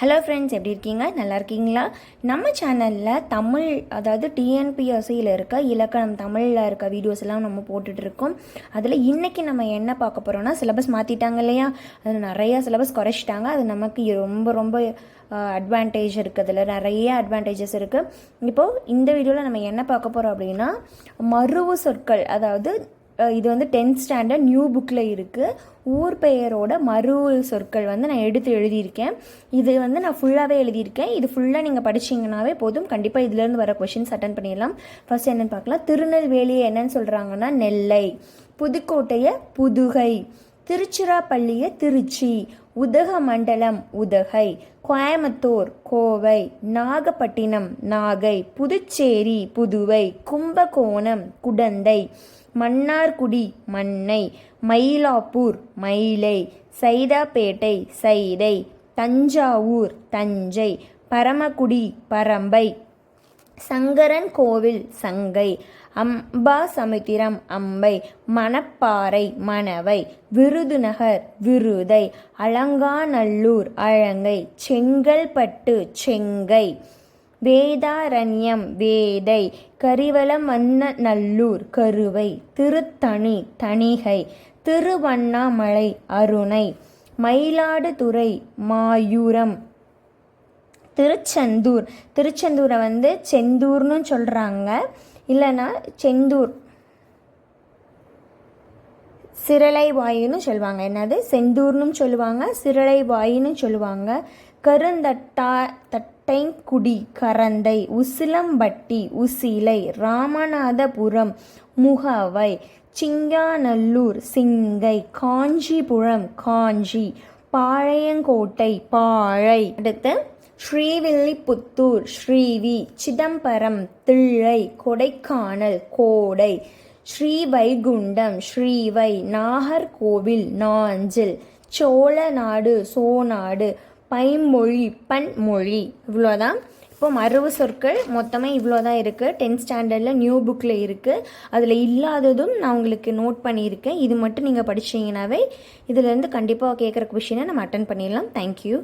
Hello friends எப்படி இருக்கீங்க? நல்லா இருக்கீங்களா? நம்ம சேனலில் தமிழ் அதாவது டிஎன்பிஎஸ்சியில் இருக்க இலக்கணம் தமிழில் இருக்க வீடியோஸ் எல்லாம் நம்ம போட்டுட்ருக்கோம் அதில் இன்றைக்கி நம்ம என்ன பார்க்க போகிறோம்னா சிலபஸ் மாற்றிட்டாங்க இல்லையா? அதில் நிறையா சிலபஸ் குறைச்சிட்டாங்க. அது நமக்கு ரொம்ப ரொம்ப அட்வான்டேஜ் இருக்குது அதில் நிறைய அட்வான்டேஜஸ் இருக்குது இப்போது இந்த வீடியோவில் நம்ம என்ன பார்க்க போகிறோம் அப்படின்னா மருவு சொற்கள் அதாவது இது வந்து டென்த் ஸ்டாண்டர்ட் நியூ புக்கில் இருக்குது ஊர் பெயரோட மறு சொற்கள் வந்து நான் எடுத்து எழுதியிருக்கேன். இது வந்து நான் ஃபுல்லாகவே எழுதியிருக்கேன். இது ஃபுல்லாக நீங்கள் படிச்சிங்கனாவே போதும். கண்டிப்பாக இதுலேருந்து வர கொஷின்ஸ் அட்டன் பண்ணிடலாம். ஃபர்ஸ்ட் என்னென்னு பார்க்கலாம். திருநெல்வேலியை என்னன்னு சொல்கிறாங்கன்னா நெல்லை. புதுக்கோட்டையை புதுகை. திருச்சிராப்பள்ளியை திருச்சி உதகமண்டலம் உதகை கோயம்புத்தூர் கோவை நாகப்பட்டினம் நாகை புதுச்சேரி புதுவை கும்பகோணம் குடந்தை மன்னார்குடி மன்னை மயிலாப்பூர் மயிலை சைதாப்பேட்டை சைதை தஞ்சாவூர் தஞ்சை பரமக்குடி பரம்பை சங்கரன் கோவில் சங்கை அம்பா சமுத்திரம் அம்பை மணப்பாறை மணவை விருதுநகர் விருதை அலங்காநல்லூர் அழங்கை செங்கல்பட்டு செங்கை வேதாரண்யம் வேதை கரிவலமன்னநல்லூர் கருவை திருத்தணி தணிகை திருவண்ணாமலை அருணை மயிலாடுதுறை மாயூரம் திருச்செந்தூர். திருச்செந்தூரை வந்து செந்தூர்னு சொல்கிறாங்க இல்லைன்னா செந்தூர். சிரளை வாயுன்னு சொல்லுவாங்க. என்னது? செந்தூர்னு சொல்லுவாங்க சிரளை வாயுன்னு சொல்லுவாங்க. கருந்தட்டா தட்டைங்குடி கரந்தை உசிலம்பட்டி உசிலை ராமநாதபுரம் முகவை சிங்காநல்லூர் சிங்கை காஞ்சிபுரம் காஞ்சி பாளையங்கோட்டை பாழை அடுத்து ஸ்ரீவில்லிபுத்தூர் ஸ்ரீவி சிதம்பரம் தில்லை கொடைக்கானல் கோடை ஸ்ரீவைகுண்டம் ஸ்ரீவை நாகர்கோவில் நாஞ்சில் சோழநாடு சோநாடு பைமொழி பன்மொழி இவ்வளோதான். இப்போ மருவு சொற்கள் மொத்தமாக இவ்வளோ தான் இருக்குது டென்த் ஸ்டாண்டர்டில் நியூ புக்கில் இருக்குது அதில் இல்லாததும் நான் உங்களுக்கு நோட் பண்ணியிருக்கேன். இது மட்டும் நீங்கள் படிச்சீங்கன்னாவே இதுலேருந்து கண்டிப்பாக கேட்குற கொஷினை நம்ம அட்டன் பண்ணிடலாம். தேங்க்யூ